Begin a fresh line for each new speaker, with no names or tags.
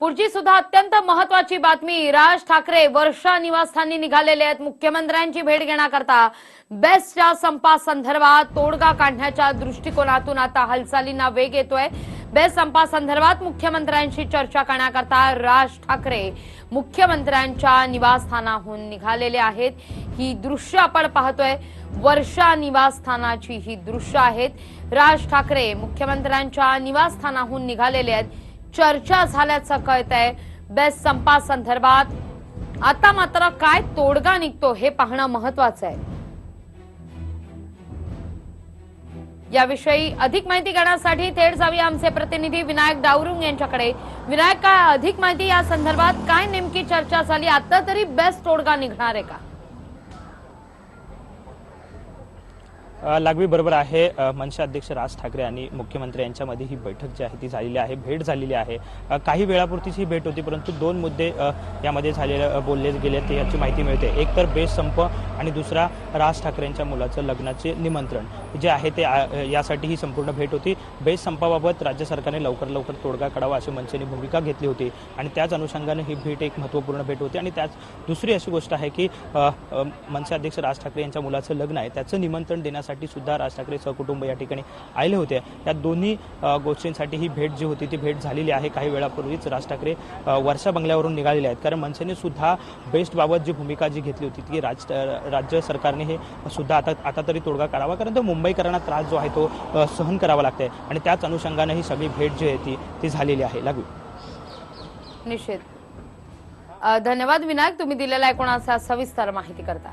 पुढची सुद्धा अत्यंत महत्वाची बातमी. राज ठाकरे वर्षा निवासस्थानी निघालेले आहेत. मुख्यमंत्र्यांची भेट घेण्याकरता बेस्टच्या संपासंदर्भात तोडगा काढण्याच्या दृष्टिकोनातून आता हालचालींना वेग येतोय. बेस्ट संपासंदर्भात मुख्यमंत्र्यांशी चर्चा करण्याकरता राज ठाकरे मुख्यमंत्र्यांच्या निवासस्थानाहून निघालेले आहेत. ही दृश्य आपण पाहतोय. वर्षा निवासस्थानाची ही दृश्य आहेत. राज ठाकरे मुख्यमंत्र्यांच्या निवासस्थानाहून निघालेले आहेत. चर्चा झाल्याचं कळत आहे बेस्ट संपा संदर्भात. आता मात्र काय तोडगा निघतो हे पाहणं महत्वाचं आहे. याविषयी अधिक माहिती घेण्यासाठी थेट जाऊया आमचे प्रतिनिधी विनायक डावरुंग यांच्याकडे. विनायक काय अधिक माहिती या संदर्भात? काय नेमकी चर्चा झाली? आता तरी बेस्ट तोडगा निघणार आहे का?
लागवी बरोबर आहे मनसे अध्यक्ष राज ठाकरे आणि मुख्यमंत्री यांच्यामध्ये ही बैठक जी आहे ती झालेली आहे भेट झालेली आहे. काही वेळापुरतीच ही भेट होती परंतु दोन मुद्दे यामध्ये झालेले बोलले गेले ते याची माहिती मिळते. एक तर बेस संप आणि दुसरा राज ठाकरेंच्या मुलाचं लग्नाचे निमंत्रण. जे आहे ते यासाठी ही संपूर्ण भेट होती. बेस संपाबाबत राज्य सरकारने लवकर लवकर तोडगा काढावा अशी मनसेने भूमिका घेतली होती आणि त्याच अनुषंगाने ही भेट एक महत्त्वपूर्ण भेट होती. आणि त्याच दुसरी अशी गोष्ट आहे की मनसे अध्यक्ष राज ठाकरे यांच्या मुलाचं लग्न आहे त्याचं निमंत्रण देण्यासाठी सुद्धा राज ठाकरे सहकुटुंब या ठिकाणी आले होते. या दोन्ही गोष्टींसाठी ही भेट जी होती ती भेट झालेली आहे. काही वेळापूर्वीच राज ठाकरे वर्षा बंगल्यावरून निघालेले आहेत. कारण मनसेने सुद्धा बेस्टबाबत जी भूमिका जी घेतली होती ती राज राज्य सरकारने हे सुद्धा आता आता तरी तोडगा करावा कारण तो मुंबईकरांना त्रास जो आहे तो सहन करावा लागतोय. आणि त्याच अनुषंगाने ही सगळी भेट जी आहे ती ती झालेली आहे. लागू.
निषेध. धन्यवाद विनायक. तुम्ही दिलेला दिलेल्या असा सविस्तर माहिती करता.